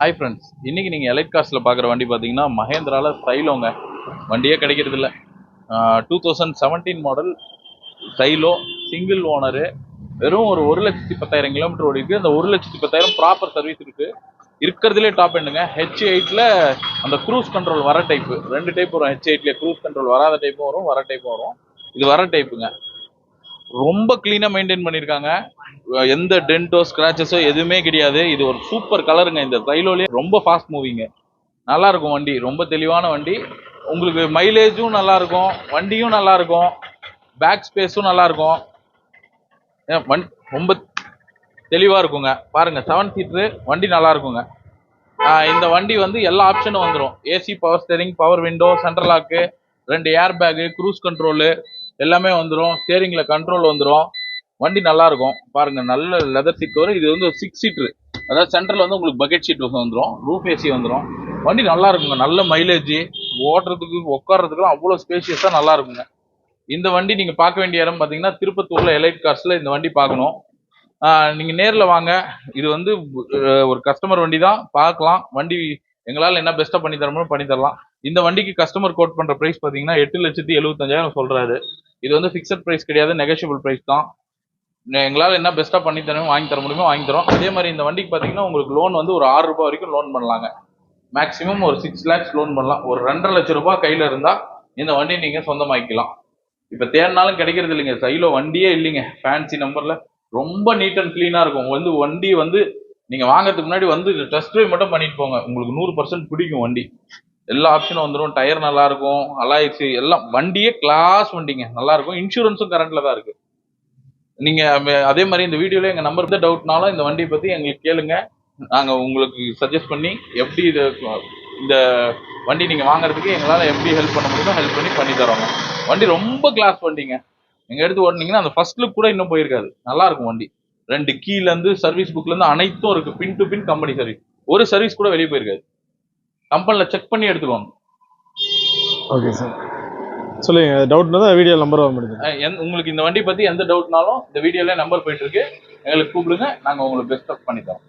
Hi friends இன்னைக்கு நீங்கள் elite காஸ்ட்டில் பார்க்குற வண்டி பார்த்தீங்கன்னா மகேந்திராவில் சைலோங்க வண்டியே கிடைக்கிறது இல்லை two thousand seventeen model Xylo single owner வெறும் ஒரு ஒரு லட்சத்தி பத்தாயிரம் கிலோமீட்டர் ஓடி இருக்குது அந்த ஒரு லட்சத்தி பத்தாயிரம் ப்ராப்பர் சர்வீஸ் இருக்கு. இருக்கிறதுலே டாப் எண்டுங்க ஹெச் எயிட்டில் அந்த க்ரூஸ் கண்ட்ரோல் வர டைப்பு ரெண்டு டைப் வரும். ஹெச் எயிட்லேயே க்ரூஸ் கண்ட்ரோல் வராத டைப்பும் வரும் வர டைப்பும் வரும். இது வர டைப்புங்க ரொம்ப க்ளீனாக மெயின்டைன் பண்ணியிருக்காங்க எந்த டென்ட்டோ ஸ்க்ராச்சஸோ எதுவுமே கிடையாது. இது ஒரு சூப்பர் கலருங்க இந்த தைலோலே ரொம்ப ஃபாஸ்ட் மூவிங்க நல்லா இருக்கும் வண்டி. ரொம்ப தெளிவான வண்டி. உங்களுக்கு மைலேஜும் நல்லா இருக்கும். வண்டியும் நல்லா இருக்கும். பேக் ஸ்பேஸும் நல்லா இருக்கும். வண் ரொம்ப தெளிவாக இருக்குங்க. பாருங்க செவன் சீட்ரு வண்டி நல்லா இருக்குங்க. இந்த வண்டி வந்து எல்லா ஆப்ஷனும் வந்துடும் AC power steering power window central lock ரெண்டு ஏர் பேகு க்ரூஸ் கண்ட்ரோலு எல்லாமே வந்துடும் ஸ்டேரிங்கில் கண்ட்ரோல் வந்துடும் வண்டி நல்லா இருக்கும் பாருங்க நல்ல லெதர் சீட் வரும் இது வந்து சிக்ஸ் சீட்ரு அதாவது சென்டரில் வந்து உங்களுக்கு பக்கெட் சீட் வந்துடும் ரூஃப் ஏசி வந்துடும் வண்டி நல்லா இருக்குங்க நல்ல மைலேஜ் ஓட்டுறதுக்கு உட்கார்றதுக்குலாம் அவ்வளோ ஸ்பேஷியஸாக நல்லா இருக்குங்க இந்த வண்டி நீங்கள் பார்க்க வேண்டிய இடம் பார்த்தீங்கன்னா திருப்பத்தூரில் எலைட் கார்ஸில் இந்த வண்டி பார்க்கணும். நீங்கள் நேரில் வாங்க. இது வந்து ஒரு கஸ்டமர் வண்டி தான். பார்க்கலாம். வண்டி எங்களால் என்ன பெஸ்ட்டாக பண்ணி தரமோ பண்ணி தரலாம். இந்த வண்டிக்கு கஸ்டமர் கோட் பண்ணுற ப்ரைஸ் பார்த்தீங்கன்னா எட்டு லட்சத்தி எழுபத்தஞ்சாயிரம் சொல்றாரு. இது வந்து ஃபிக்ஸட் ப்ரைஸ் கிடையாது நெகோஷியபிள் ப்ரைஸ் தான். எங்களால் என்ன பெஸ்ட்டாக பண்ணி தரணும் வாங்கி தர முடியுமோ வாங்கி தரோம். அதே மாதிரி இந்த வண்டிக்கு பார்த்தீங்கன்னா உங்களுக்கு லோன் வந்து ஒரு ஆறு ரூபாய் வரைக்கும் லோன் பண்ணலாங்க. மேக்ஸிமம் ஒரு சிக்ஸ் லேக்ஸ் லோன் பண்ணலாம். ஒரு ரெண்டரை லட்ச ரூபாய் கையில் இருந்தால் இந்த வண்டி நீங்கள் சொந்தமாக்கிக்கலாம். இப்போ தேடினாலும் கிடைக்கிறது இல்லைங்க. சைலோ வண்டியே இல்லைங்க. ஃபேன்சி நம்பரில் ரொம்ப நீட் அண்ட் க்ளீனாக இருக்கும். வந்து வண்டி வந்து நீங்கள் வாங்கறதுக்கு முன்னாடி வந்து டெஸ்ட் ட்ரைவ் மட்டும் பண்ணிட்டு போங்க. உங்களுக்கு நூறு பர்சன்ட் பிடிக்கும் வண்டி. எல்லா ஆப்ஷனும் வந்துடும் டயர் நல்லா இருக்கும் அலாய்ஸு எல்லாம் வண்டியே கிளாஸ் வண்டிங்க. நல்லா இருக்கும் இன்சூரன்ஸும் கரண்ட்ல தான் இருக்கு. நீங்க அதே மாதிரி இந்த வீடியோல எங்க நம்பர் தான் டவுட்னாலும் இந்த வண்டியை பத்தி எங்களுக்கு கேளுங்க. நாங்க உங்களுக்கு சஜஸ்ட் பண்ணி எப்படி இது இந்த வண்டி நீங்க வாங்குறதுக்கு எங்களால எப்படி ஹெல்ப் பண்ண முடியுமோ ஹெல்ப் பண்ணி பண்ணி தரோங்க. வண்டி ரொம்ப கிளாஸ் வண்டிங்க. எங்க எடுத்து ஓட்டுனீங்கன்னா அந்த ஃபர்ஸ்ட் லுக் கூட இன்னும் போயிருக்காது. நல்லா இருக்கும் வண்டி. ரெண்டு கீழ இருந்து சர்வீஸ் புக்ல இருந்து அனைத்தும் இருக்கு. Pin to pin company service ஒரு சர்வீஸ் கூட வெளியே போயிருக்காது. கம்பெனில செக் பண்ணி எடுத்துக்கோங்க ஓகே சார் சொல்லுங்க டவுட்னா தான் வீடியோ நம்பர் வர எந்த- உங்களுக்கு இந்த வண்டி பத்தி எந்த டவுட்னாலும் இந்த வீடியோல நம்பர் போயிட்டு இருக்கு. எங்களுக்கு கூப்பிடுங்க நாங்க உங்களுக்கு பெஸ்ட் பண்ணி தரோம்.